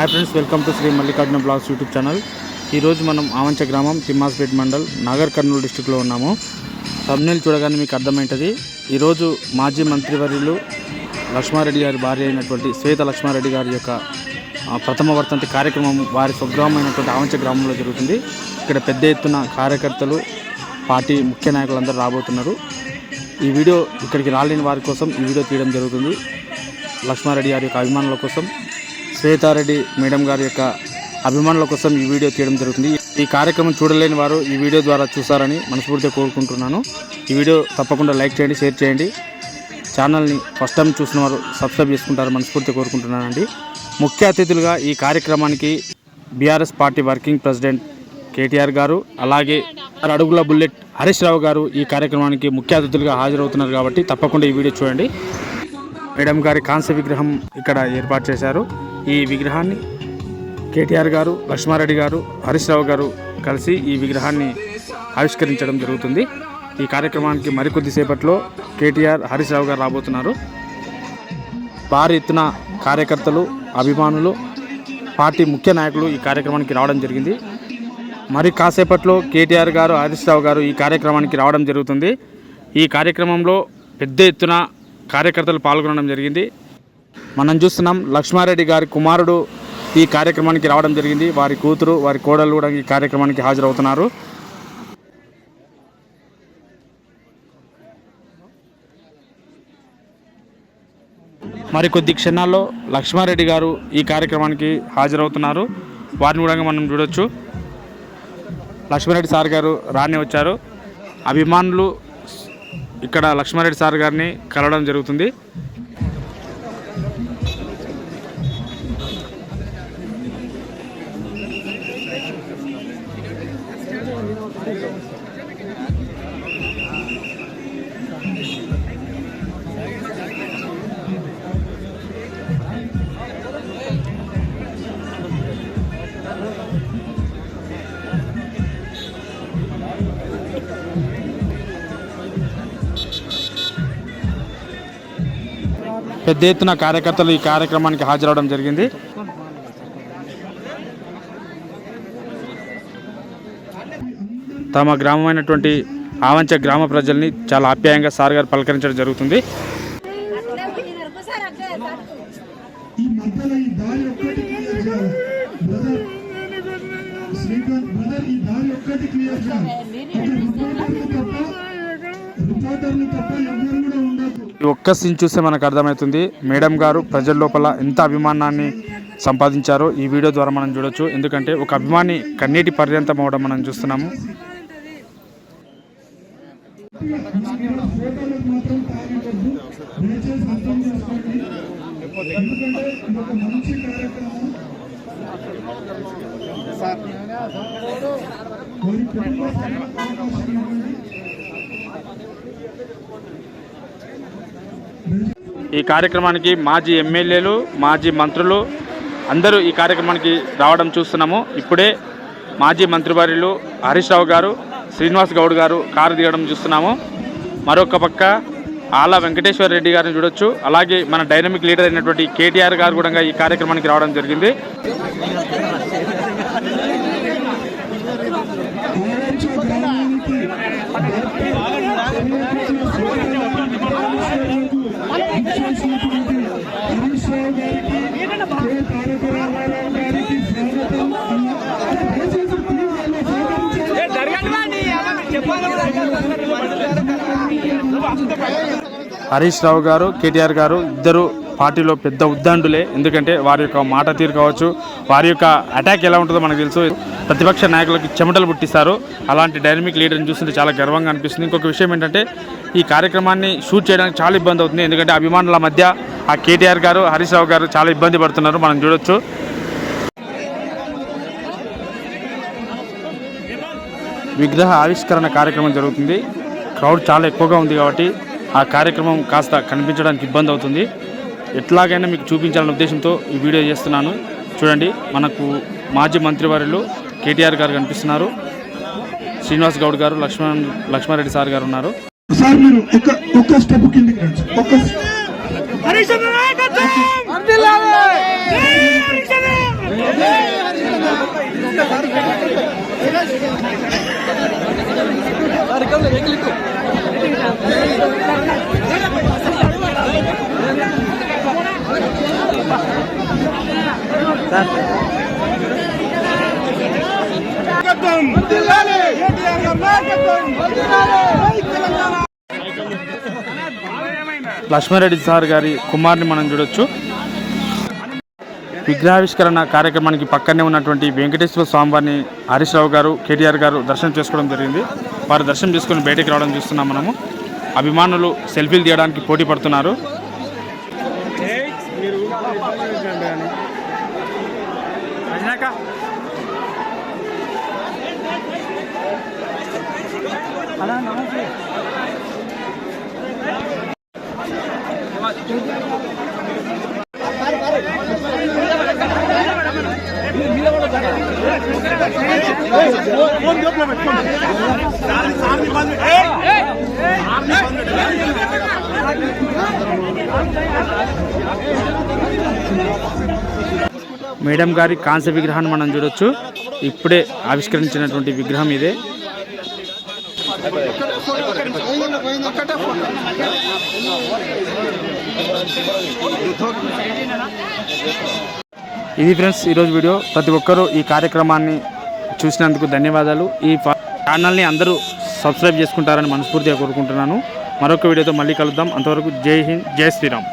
Hi friends welcome to Shri Mallikarjuna blogs YouTube channel ఈరోజు మనం ఆవంచ గ్రామం తిమ్మాస్పేట్ మండల్ నాగర్ కర్నూలు డిస్టిక్లో ఉన్నాము. తమ్నేల్ చూడగానే మీకు అర్థమైంటుంది ఈరోజు మాజీ మంత్రివర్యులు లక్ష్మారెడ్డి గారి భార్య అయినటువంటి శ్వేత లక్ష్మారెడ్డి గారి యొక్క ప్రథమ వర్తంతి కార్యక్రమం వారి స్వగ్రామైనటువంటి ఆవంచ గ్రామంలో జరుగుతుంది. ఇక్కడ పెద్ద ఎత్తున కార్యకర్తలు పార్టీ ముఖ్య నాయకులందరూ రాబోతున్నారు. ఈ వీడియో ఇక్కడికి రాలేని వారి కోసం ఈ వీడియో తీయడం జరుగుతుంది. లక్ష్మారెడ్డి గారి యొక్క అభిమానుల కోసం శ్వేతారెడ్డి మేడం గారి యొక్క అభిమానుల కోసం ఈ వీడియో తీయడం జరుగుతుంది. ఈ కార్యక్రమం చూడలేని వారు ఈ వీడియో ద్వారా చూసారని మనస్ఫూర్తిగా కోరుకుంటున్నాను. ఈ వీడియో తప్పకుండా లైక్ చేయండి షేర్ చేయండి. ఛానల్ని ఫస్ట్ టైం చూసిన వారు సబ్స్క్రైబ్ చేసుకుంటారు మనస్ఫూర్తిగా కోరుకుంటున్నానండి. ముఖ్య అతిథులుగా ఈ కార్యక్రమానికి BRS party working president KTR garu అలాగే అడుగుల బుల్లెట్ హరీష్ రావు గారు ఈ కార్యక్రమానికి ముఖ్య అతిథులుగా హాజరవుతున్నారు కాబట్టి తప్పకుండా ఈ వీడియో చూడండి. మేడం గారి కాంస్య విగ్రహం ఇక్కడ ఏర్పాటు చేశారు. ఈ విగ్రహాన్ని కేటీఆర్ గారు లక్ష్మారెడ్డి గారు హరీష్ రావు గారు కలిసి ఈ విగ్రహాన్ని ఆవిష్కరించడం జరుగుతుంది. ఈ కార్యక్రమానికి మరికొద్దిసేపట్లో కేటీఆర్ హరీష్ రావు గారు రాబోతున్నారు. భారీ ఎత్తున కార్యకర్తలు అభిమానులు పార్టీ ముఖ్య నాయకులు ఈ కార్యక్రమానికి రావడం జరిగింది. మరి కాసేపట్లో కేటీఆర్ గారు హరీష్ రావు గారు ఈ కార్యక్రమానికి రావడం జరుగుతుంది. ఈ కార్యక్రమంలో పెద్ద ఎత్తున కార్యకర్తలు పాల్గొనడం జరిగింది. మనం చూస్తున్నాం లక్ష్మారెడ్డి గారి కుమారుడు ఈ కార్యక్రమానికి రావడం జరిగింది. వారి కూతురు వారి కోడలు కూడా ఈ కార్యక్రమానికి హాజరవుతున్నారు. మరి కొద్ది క్షణాల్లో లక్ష్మారెడ్డి గారు ఈ కార్యక్రమానికి హాజరవుతున్నారు. వారిని కూడా మనం చూడొచ్చు. లక్ష్మారెడ్డి సార్ గారు రాని వచ్చారు. అభిమానులు ఇక్కడ లక్ష్మారెడ్డి సార్ గారిని కలవడం జరుగుతుంది. పెద్ద ఎత్తున కార్యకర్తలు ఈ కార్యక్రమానికి హాజరవడం జరిగింది. తమ గ్రామమైనటువంటి ఆవంచ గ్రామ ప్రజల్ని చాలా ఆప్యాయంగా సార్ గారు పలకరించడం జరుగుతుంది. శ్రీకాంత్ బ్రదర్ ఈ దారి ఒక్కటి క్లియర్ ఈ ఒక్క సీన్ చూస్తే మనకు అర్థమవుతుంది. మేడం గారు ప్రజల లోపల ఎంత అభిమానాన్ని సంపాదించారో ఈ వీడియో ద్వారా మనం చూడొచ్చు. ఎందుకంటే ఒక అభిమాని కన్నీటి పర్యంతం అవడం మనం చూస్తున్నాము. ఈ కార్యక్రమానికి మాజీ ఎమ్మెల్యేలు మాజీ మంత్రులు అందరూ ఈ కార్యక్రమానికి రావడం చూస్తున్నాము. ఇప్పుడే మాజీ మంత్రివర్యులు హరీష్ రావు గారు శ్రీనివాస్ గౌడ్ గారు కారు దిగడం చూస్తున్నాము. మరొక పక్క ఆల వెంకటేశ్వర రెడ్డి గారిని చూడొచ్చు. అలాగే మన డైనమిక్ లీడర్ అయినటువంటి కేటీఆర్ గారు కూడా ఈ కార్యక్రమానికి రావడం జరిగింది. హరీష్ రావు గారు కేటీఆర్ గారు ఇద్దరు పార్టీలో పెద్ద ఉద్దండులే. ఎందుకంటే వారి యొక్క మాట తీరు కావచ్చు వారి యొక్క అటాక్ ఎలా ఉంటుందో మనకు తెలుసు. ప్రతిపక్ష నాయకులకు చెమటలు పుట్టిస్తారు. అలాంటి డైనమిక్ లీడర్ని చూస్తుంటే చాలా గర్వంగా అనిపిస్తుంది. ఇంకొక విషయం ఏంటంటే ఈ కార్యక్రమాన్ని షూట్ చేయడానికి చాలా ఇబ్బంది అవుతుంది. ఎందుకంటే అభిమానుల మధ్య ఆ కేటీఆర్ గారు హరీష్ రావు గారు చాలా ఇబ్బంది పడుతున్నారు. మనం చూడొచ్చు. విగ్రహ ఆవిష్కరణ కార్యక్రమం జరుగుతుంది. క్రౌడ్ చాలా ఎక్కువగా ఉంది కాబట్టి ఆ కార్యక్రమం కాస్త కనిపించడానికి ఇబ్బంది అవుతుంది. ఎట్లాగైనా మీకు చూపించాలనే ఉద్దేశంతో ఈ వీడియో చేస్తున్నాను. చూడండి మనకు మాజీ మంత్రివర్యులు కేటీఆర్ గారు కనిపిస్తున్నారు. శ్రీనివాస్ గౌడ్ గారు లక్ష్మణ్ లక్ష్మారెడ్డి సార్ గారు ఉన్నారు. సార్ మీరు ఒక ఒక్క స్టెప్ కిందకి రండి. హరిశన నాయకత్వం నాయకత్వం. నాయకత్వం లక్ష్మారెడ్డి సార్ గారి కుమార్ని మనం చూడొచ్చు. విగ్రహావిష్కరణ కార్యక్రమానికి పక్కనే ఉన్నటువంటి వెంకటేశ్వర స్వామివారిని హరీష్ రావు గారు కేటీఆర్ గారు దర్శనం చేసుకోవడం జరిగింది. వారు దర్శనం చేసుకుని బయటకు రావడం చూస్తున్నాం మనము. అభిమానులు సెల్ఫీలు తీయడానికి పోటీ పడుతున్నారు. మేడం గారి కాంస్య విగ్రహాన్ని మనం చూడొచ్చు. ఇప్పుడే ఆవిష్కరించినటువంటి విగ్రహం ఇదే. ఇది ఫ్రెండ్స్ ఈరోజు వీడియో. ప్రతి ఒక్కరూ ఈ కార్యక్రమాన్ని చూసినందుకు ధన్యవాదాలు. ఈ ఛానల్ని అందరూ సబ్స్క్రైబ్ చేసుకుంటారని మనస్ఫూర్తిగా కోరుకుంటున్నాను. మరొక వీడియోతో మళ్ళీ కలుద్దాం. అంతవరకు జై హింద్ జై శ్రీరామ్.